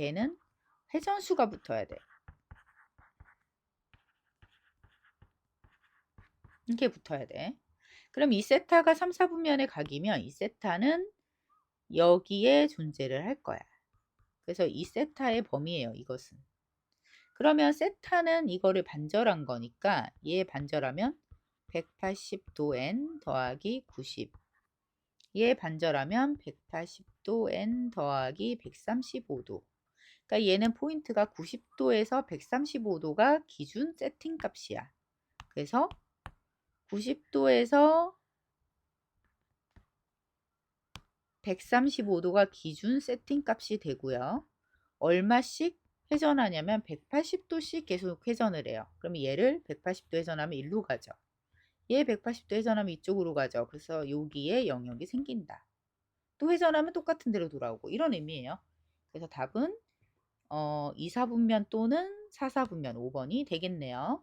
앞에는 회전수가 붙어야 돼. 이렇게 붙어야 돼. 그럼 이 세타가 3, 4분면의 각이면 이 세타는 여기에 존재를 할 거야. 그래서 이 세타의 범위예요. 이것은. 그러면 세타는 이거를 반절한 거니까 얘 반절하면 180도 n 더하기 90. 얘 반절하면 180도 n 더하기 135도. 그러니까 얘는 포인트가 90도에서 135도가 기준 세팅 값이야. 그래서 90도에서 135도가 기준 세팅 값이 되고요. 얼마씩 회전하냐면 180도씩 계속 회전을 해요. 그럼 얘를 180도 회전하면 일로 가죠. 얘 180도 회전하면 이쪽으로 가죠. 그래서 여기에 영역이 생긴다. 또 회전하면 똑같은 데로 돌아오고 이런 의미예요. 그래서 답은 어, 2, 4분면 또는 4, 4분면 5번이 되겠네요.